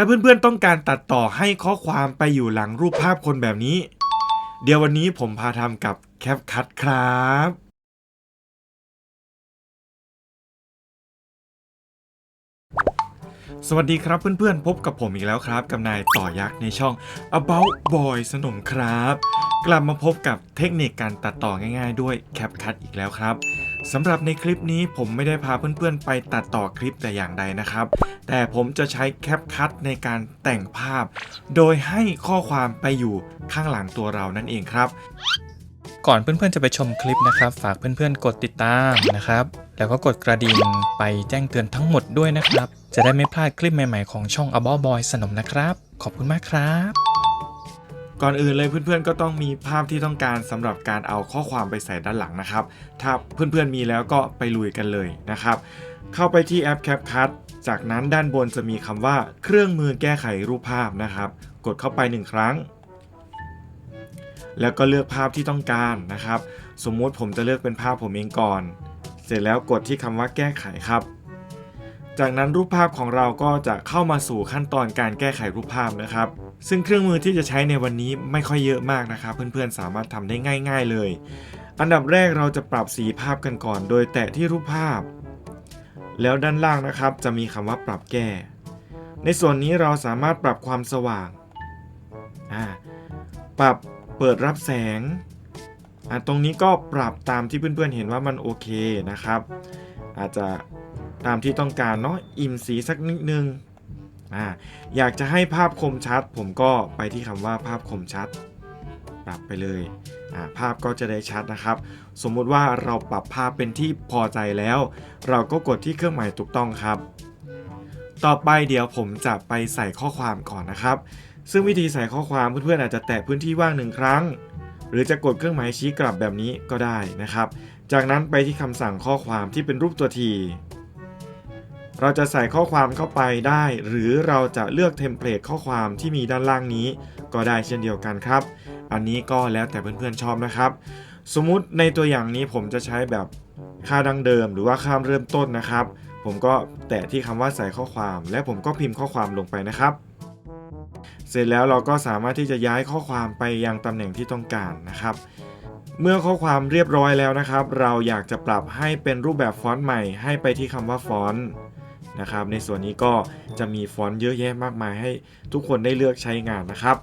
ถ้าเพื่อนๆต้องการตัดต่อให้ข้อความไปอยู่หลังรูปภาพคนแบบนี้ เดี๋ยววันนี้ผมพาทำกับแคปคั t ครับสวัสดีครับเพื่อนๆ พบกับผมอีกแล้วครับ กับนายต่อยักษ์ในช่อง About Boy สนมครับ กลับมาพบกับเทคนิคการตัดต่อง่ายๆ ด้วย CapCut อีกแล้วครับ สำหรับในคลิปนี้ผมไม่ได้พาเพื่อนๆ ไปตัดต่อคลิปแต่อย่างใดนะครับ แต่ผมจะใช้ CapCut ในการแต่งภาพ โดยให้ข้อความไปอยู่ข้างหลังตัวเรานั่นเองครับ ก่อนเพื่อนๆจะไปชมคลิปนะครับ ฝากเพื่อนๆ กดติดตามนะครับ แล้วก็กดกระดิ่งไปแจ้งเตือนทั้งหมดด้วยนะครับ จะได้ไม่พลาดคลิปใหม่ๆของช่อง a b o Boy สนมนะครับ ขอบคุณมากครับ ก่อนอื่นเลยเพื่อนๆก็ต้องมีภาพที่ต้องการสำหรับการเอาข้อความไปใส่ด้านหลังนะครับ ถ้าเพื่อนๆมีแล้วก็ไปลุยกันเลยนะครับ เข้าไปที่แอป CapCut จากนั้นด้านบนจะมีคำว่าเครื่องมือแก้ไขรูปภาพนะครับ กดเข้าไปหนึ่งครั้ง แล้วก็เลือกภาพที่ต้องการนะครับ สมมุติผมจะเลือกเป็นภาพผมเองก่อน เสร็จแล้วกดที่คำว่าแก้ไขครับ จากนั้นรูปภาพของเราก็จะเข้ามาสู่ขั้นตอนการแก้ไขรูปภาพนะครับ ซึ่งเครื่องมือที่จะใช้ในวันนี้ไม่ค่อยเยอะมากนะครับ เพื่อนๆสามารถทำได้ง่าย ๆเลย อันดับแรกเราจะปรับสีภาพกันก่อน โดยแตะที่รูปภาพ แล้วด้านล่างนะครับจะมีคำว่าปรับแก้ ในส่วนนี้เราสามารถปรับความสว่างาปรับเปิดรับแสง ตรงนี้ก็ปรับตามที่เพื่อนๆเห็นว่ามันโอเคนะครับ อาจจะตามที่ต้องการเนาะอิ่มสีสักนิดนึง อ่าอยากจะให้ภาพคมชัด ผมก็ไปที่คำว่าภาพคมชัด ปรับไปเลยอ่าภาพก็จะได้ชัดนะครับ สมมุติว่าเราปรับภาพเป็นที่พอใจแล้ว เราก็กดที่เครื่องหมายถูกต้องครับ ต่อไปเดี๋ยวผมจะไปใส่ข้อความก่อนนะครับ ซึ่งวิธีใส่ข้อความเพื่อนๆอาจจะแตะพื้นที่ว่างหนึ่งครั้ง หรือจะกดเครื่องหมายชี้กลับแบบนี้ก็ได้นะครับ จากนั้นไปที่คำสั่งข้อความที่เป็นรูปตัวที เราจะใส่ข้อความเข้าไปได้ หรือเราจะเลือกเทมเพลตข้อความที่มีด้านล่างนี้ ก็ได้เช่นเดียวกันครับ อันนี้ก็แล้วแต่เพื่อนๆชอบนะครับ สมมุติในตัวอย่างนี้ผมจะใช้แบบค่าดังเดิม หรือว่าค่าเริ่มต้นนะครับ ผมก็แตะที่คำว่าใส่ข้อความ และผมก็พิมพ์ข้อความลงไปนะครับ เสร็จแล้วเราก็สามารถที่จะย้ายข้อความไปยังตำแหน่งที่ต้องการนะครับเมื่อข้อความเรียบร้อยแล้วนะครับ เราอยากจะปรับให้เป็นรูปแบบฟอนต์ใหม่ ให้ไปที่คำว่าฟอนต์ นะครับ ในส่วนนี้ก็จะมีฟอนต์เยอะแยะมากมายให้ทุกคนได้เลือกใช้งานนะครับ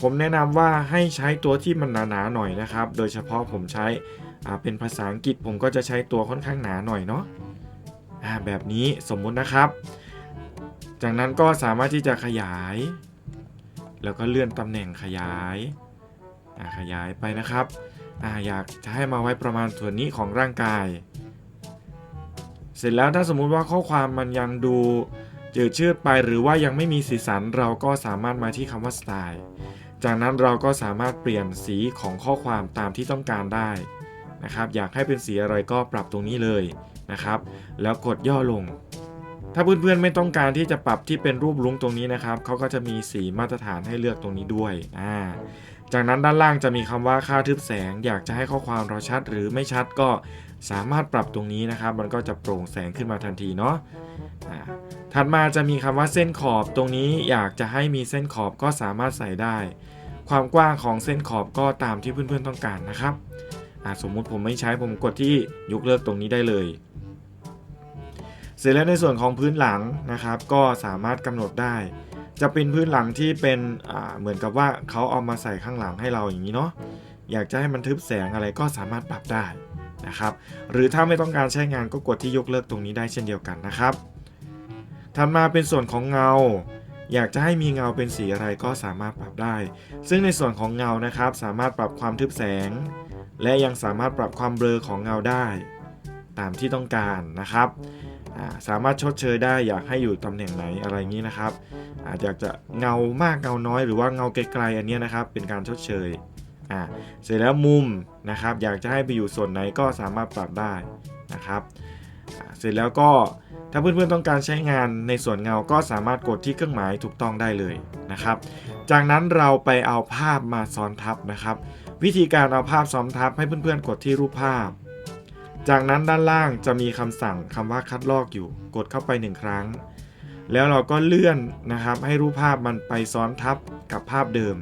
ผมแนะนำว่าให้ใช้ตัวที่มันหนาๆหน่อยนะครับ โดยเฉพาะผมใช้เป็นภาษาอังกฤษผมก็จะใช้ตัวค่อนข้างหนาหน่อยเนาะแบบนี้สมมุตินะครับ จากนั้นก็สามารถที่จะขยาย แล้วก็เลื่อนตำแหน่งขยายขยายไปนะครับออยากจะให้มาไว้ประมาณส่วนนี้ของร่างกาย เสร็จแล้วถ้าสมมุติว่าข้อความมันยังดูจืดชืดไปหรือว่ายังไม่มีสีสันเราก็สามารถมาที่คำว่าสไตล์จากนั้นเราก็สามารถเปลี่ยนสีของข้อความตามที่ต้องการได้นะครับ อยากให้เป็นสีอะไรก็ปรับตรงนี้เลยนะครับ แล้วกดย่อลง ถ้าเพื่อนๆไม่ต้องการที่จะปรับที่เป็นรูปลุ้งตรงนี้นะครับเขาก็จะมีสีมาตรฐานให้เลือกตรงนี้ด้วยอ่าจากนั้นด้านล่างจะมีคำว่าค่าทึบแสง อยากจะให้ข้อความเราชัดหรือไม่ชัดก็สามารถปรับตรงนี้นะครับ มันก็จะโปร่งแสงขึ้นมาทันทีเนาะถัดมาจะมีคำว่าเส้นขอบตรงนี้อยากจะให้มีเส้นขอบก็สามารถใส่ได้ ความกว้างของเส้นขอบก็ตามที่เพื่อนๆต้องการนะครับสมมุติผมไม่ใช้ผมกดที่ยกเลิกตรงนี้ได้เลย เสร็จแล้วในส่วนของพื้นหลังนะครับ ก็สามารถกำหนดได้ จะเป็นพื้นหลังที่เป็นเหมือนกับว่าเขาเอามาใส่ข้างหลังให้เราอย่างนี้เนาะอยากจะให้มันทึบแสงอะไรก็สามารถปรับได้นะครับ หรือถ้าไม่ต้องการใช้งานก็กดที่ยกเลิกตรงนี้ได้เช่นเดียวกันนะครับถัดมาเป็นส่วนของเงา อยากจะให้มีเงาเป็นสีอะไรก็สามารถปรับได้ ซึ่งในส่วนของเงานะครับ สามารถปรับความทึบแสง และยังสามารถปรับความเบลอของเงาได้ ตามที่ต้องการนะครับ สามารถชดเชยได้อยากให้อยู่ตำแหน่งไหนอะไรอย่างนี้นะครับ อาจอยากจะเงามากเงาน้อยหรือว่าเงาไกลๆอันนี้นะครับ เป็นการชดเชยอ่าเสร็จแล้วมุมนะครับ อยากจะให้ไปอยู่ส่วนไหนก็สามารถปรับได้นะครับเสร็จแล้วก็ถ้าเพื่อนๆต้องการใช้งานในส่วนเงาก็สามารถกดที่เครื่องหมายถูกต้องได้เลยนะครับ จากนั้นเราไปเอาภาพมาซ้อนทับนะครับ วิธีการเอาภาพซ้อนทับให้เพื่อนๆกดที่รูปภาพ จากนั้นด้านล่างจะมีคำสั่งคำว่าคัดลอกอยู่ กดเข้าไปหนึ่งครั้ง แล้วเราก็เลื่อนนะครับ ให้รูปภาพมันไปซ้อนทับกับภาพเดิม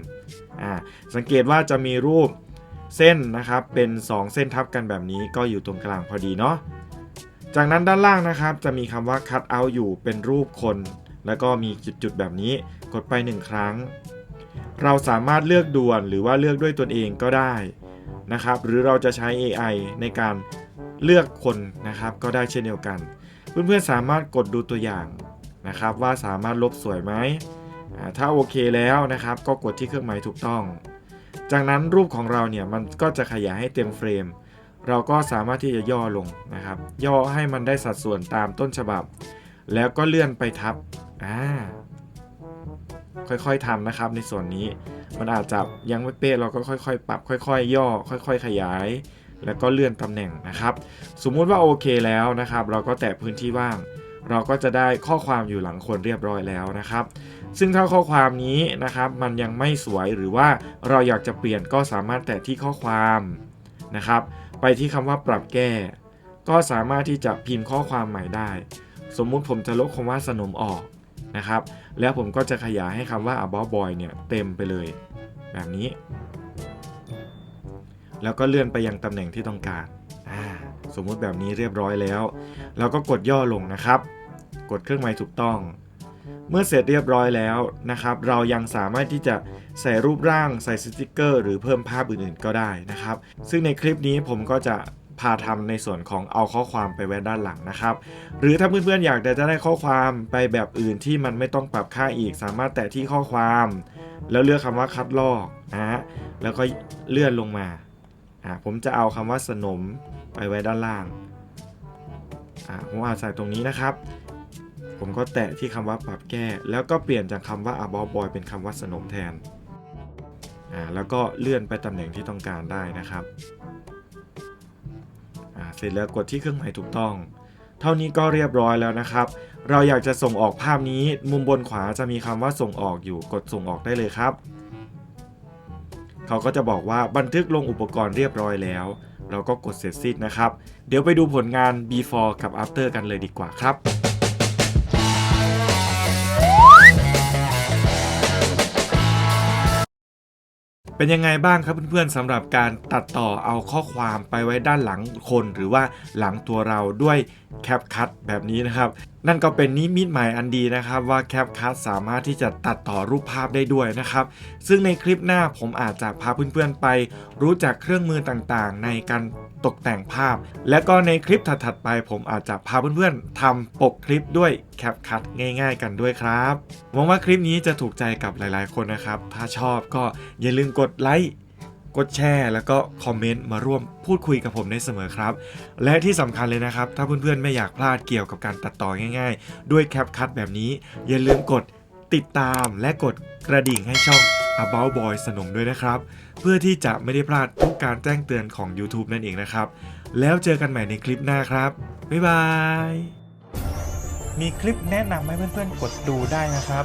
สังเกตว่าจะมีรูปเส้นนะครับ เป็น 2 เส้นทับกันแบบนี้ก็อยู่ตรงกลางพอดีเนาะ จากนั้นด้านล่างนะครับจะมีคำว่า cut out อยู่เป็นรูปคน แล้วก็มีจุดๆแบบนี้ กดไป 1 ครั้ง เราสามารถเลือกด่วนหรือว่าเลือกด้วยตนเองก็ได้นะครับ หรือเราจะใช้ AI ในการ เลือกคนนะครับก็ได้เช่นเดียวกัน เพื่อนๆสามารถกดดูตัวอย่างนะครับ ว่าสามารถลบสวยไหมถ้าโอเคแล้วนะครับ ก็กดที่เครื่องหมายถูกต้อง จากนั้นรูปของเราเนี่ยมันก็จะขยายให้เต็มเฟรม เราก็สามารถที่จะย่อลงนะครับ ย่อให้มันได้สัดส่วนตามต้นฉบับ แล้วก็เลื่อนไปทับอ่าค่อยๆทำนะครับในส่วนนี้ มันอาจจะยังไม่เป๊ะเราก็ค่อยๆ ปรับ ค่อย ๆ ย่อ ค่อย ๆ ขยาย แล้วก็เลื่อนตำแหน่งนะครับ สมมุติว่าโอเคแล้วนะครับ เราก็แตะพื้นที่ว่าง เราก็จะได้ข้อความอยู่หลังคนเรียบร้อยแล้วนะครับ ซึ่งถ้าข้อความนี้นะครับ มันยังไม่สวยหรือว่าเราอยากจะเปลี่ยนก็สามารถแตะที่ข้อความนะครับ ไปที่คำว่าปรับแก้ ก็สามารถที่จะพิมพ์ข้อความใหม่ได้ สมมุติผมจะลบคำว่าสนมออกนะครับ แล้วผมก็จะขยายให้คำว่า about boy เนี่ยเต็มไปเลย แบบนี้ แล้วก็เลื่อนไปยังตำแหน่งที่ต้องการสมมุติแบบนี้เรียบร้อยแล้ว เราก็กดย่อลงนะครับ กดเครื่องหมายถูกต้อง เมื่อเสร็จเรียบร้อยแล้วนะครับ เรายังสามารถที่จะใส่รูปร่างใส่สติกเกอร์ หรือเพิ่มภาพอื่นๆก็ได้นะครับ ซึ่งในคลิปนี้ผมก็จะพาทำในส่วนของเอาข้อความไปไว้ด้านหลังนะครับ หรือถ้าเพื่อนๆอยากจะได้ข้อความไปแบบอื่นที่มันไม่ต้องปรับค่าอีก สามารถแตะที่ข้อความ แล้วเลือกคำว่าคัดลอกนะฮะแล้วก็เลื่อนลงมา อ่าผมจะเอาคำว่าสนมไปไว้ด้านล่างอ่าผมอาจใส่ตรงนี้นะครับ ผมก็แตะที่คำว่าปรับแก้ แล้วก็เปลี่ยนจากคำว่า about boy เป็นคำว่าสนมแทนอ่าแล้วก็เลื่อนไปตำแหน่งที่ต้องการได้นะครับอ่าเสร็จแล้วกดที่เครื่องหมายถูกต้อง เท่านี้ก็เรียบร้อยแล้วนะครับ เราอยากจะส่งออกภาพนี้มุมบนขวาจะมีคำว่าส่งออกอยู่กดส่งออกได้เลยครับ เขาก็จะบอกว่าบันทึกลงอุปกรณ์เรียบร้อยแล้ว เราก็กดเสร็จสิ้นนะครับ เดี๋ยวไปดูผลงาน before กับ after กันเลยดีกว่าครับเป็นยังไงบ้างครับเพื่อนๆสำหรับการตัดต่อเอาข้อความไปไว้ด้านหลังคน หรือว่าหลังตัวเราด้วยแคปคั t แบบนี้นะครับ นั่นก็เป็นนิมิตหมายอันดีนะครับว่าแคปคั t สามารถที่จะตัดต่อรูปภาพได้ด้วยนะครับ ซึ่งในคลิปหน้าผมอาจจะพาเพื่อนๆไป รู้จักเครื่องมือต่างๆ ในการตกแต่งภาพ และก็ในคลิปถัดๆไป ผมอาจจะพาเพื่อนๆทำปกคลิปด้วยแคปคั t ง่าย ๆ กันด้วยครับหวังว่าคลิปนี้จะถูกใจกับหลายๆ คนนะครับ ถ้าชอบก็อย่าลืมกดไลค์ กดแชร์แล้วก็คอมเมนต์มาร่วมพูดคุยกับผมได้เสมอครับ และที่สำคัญเลยนะครับ ถ้าเพื่อนๆไม่อยากพลาดเกี่ยวกับการตัดต่อง่ายๆ ด้วยแคปคั t แบบนี้ อย่าลืมกดติดตามและกดกระดิ่งให้ช่อง About Boy สนมด้วยนะครับ เพื่อที่จะไม่ได้พลาดทุกการแจ้งเตือนของ YouTube นั่นเองนะครับ แล้วเจอกันใหม่ในคลิปหน้าครับ บ๊ายบาย มีคลิปแนะนำให้เพื่อนๆกดดูได้นะครับ